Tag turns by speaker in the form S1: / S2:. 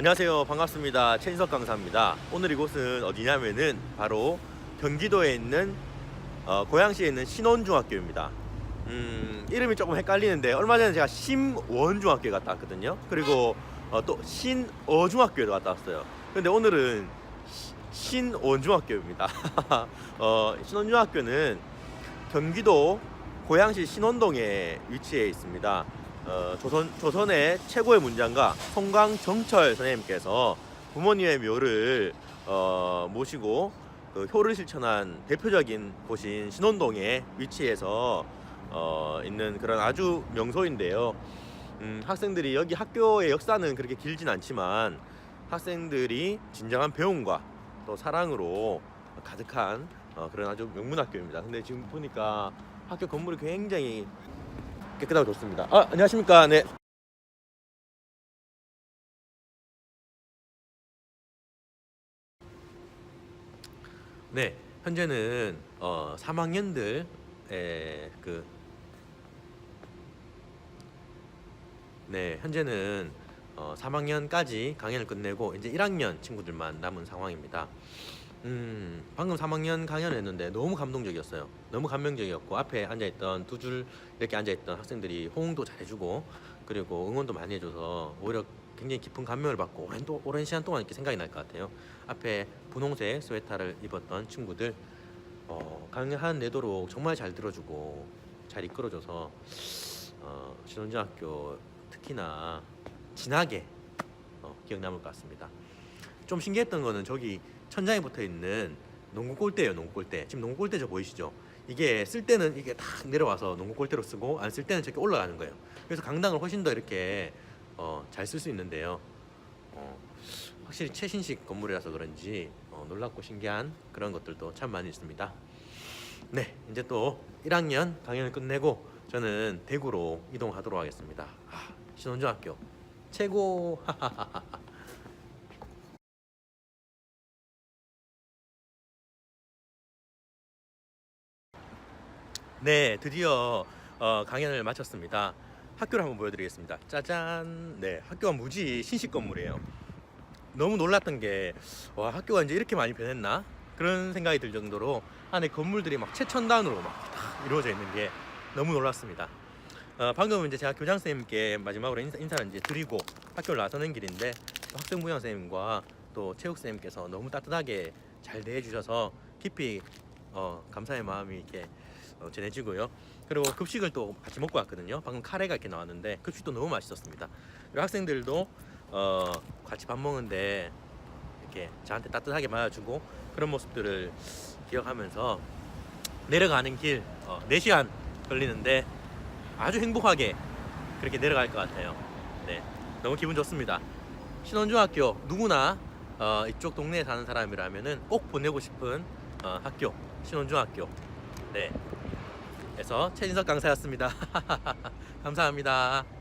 S1: 안녕하세요. 반갑습니다. 최인석 강사입니다. 오늘 이곳은 어디냐면은 바로 경기도에 있는 어, 고양시에 있는 신원중학교입니다. 음, 이름이 조금 헷갈리는데 얼마 전에 제가 심원중학교에 갔다 왔거든요. 그리고 어, 또 신어중학교에도 갔다 왔어요. 근데 오늘은 시- 신원중학교입니다. 어, 신원중학교는 경기도 고양시 신원동에 위치해 있습니다. 어, 조선 조선의 최고의 문장가 송강정철 선생님께서 부모님의 묘를 어, 모시고 그 효를 실천한 대표적인 곳인 신원동에 위치해서 어, 있는 그런 아주 명소인데요. 음, 학생들이 여기 학교의 역사는 그렇게 길진 않지만 학생들이 진정한 배움과 또 사랑으로 가득한 어, 그런 아주 명문학교입니다. 근데 지금 보니까 학교 건물이 굉장히 깨끗하고 좋습니다. 아, 안녕하십니까? 네. 네, 현재는 어, 3학년들의 그 네, 현재는 어, 3학년까지 강연을 끝내고 이제 1학년 친구들만 남은 상황입니다. 음, 방금 3학년 강연을 했는데 너무 감동적이었어요. 너무 감명적이었고 앞에 앉아있던 두 줄 이렇게 앉아있던 학생들이 호응도 잘해주고 그리고 응원도 많이 해줘서 오히려 굉장히 깊은 감명을 받고 오랜, 도, 오랜 시간 동안 이렇게 생각이 날 것 같아요. 앞에 분홍색 스웨터를 입었던 친구들 어, 강연하는 내도록 정말 잘 들어주고 잘 이끌어줘서 어, 신원중학교 특히나 진하게 어, 기억 남을 것 같습니다. 좀 신기했던 거는 저기 천장에 붙어 있는 농구 골대예요, 농구 골대. 지금 농구 골대 저 보이시죠? 이게 쓸 때는 이게 탁 내려와서 농구 골대로 쓰고 안 쓸 때는 저렇게 올라가는 거예요. 그래서 강당을 훨씬 더 이렇게 어, 잘 쓸 수 있는데요. 어, 확실히 최신식 건물이라서 그런지 어, 놀랍고 신기한 그런 것들도 참 많이 있습니다. 네, 이제 또 1학년 강연을 끝내고 저는 대구로 이동하도록 하겠습니다. 아, 신원중학교 최고. 네, 드디어 어, 강연을 마쳤습니다. 학교를 한번 보여드리겠습니다. 짜잔. 네, 학교가 무지 신식 건물이에요. 너무 놀랐던 게, 와, 학교가 이제 이렇게 많이 변했나? 그런 생각이 들 정도로 안에 건물들이 막 최첨단으로 막다 이루어져 있는 게 너무 놀랐습니다. 어, 방금 이제 제가 교장 선생님께 마지막으로 인사, 인사를 이제 드리고 학교를 나서는 길인데 또 학생 부장 선생님과 또 체육 선생님께서 너무 따뜻하게 잘 대해주셔서 깊이 어, 감사의 마음이 이렇게 어, 전해지고요. 그리고 급식을 또 같이 먹고 왔거든요. 방금 카레가 이렇게 나왔는데 급식도 너무 맛있었습니다. 그리고 학생들도 어, 같이 밥 먹는데 이렇게 저한테 따뜻하게 맞아주고 그런 모습들을 기억하면서 내려가는 길 어, 4시간 걸리는데 아주 행복하게 그렇게 내려갈 것 같아요. 네, 너무 기분 좋습니다. 신원중학교 누구나 어, 이쪽 동네에 사는 사람이라면은 꼭 보내고 싶은 어, 학교 신원중학교. 네. 그래서 최진석 강사였습니다. 감사합니다.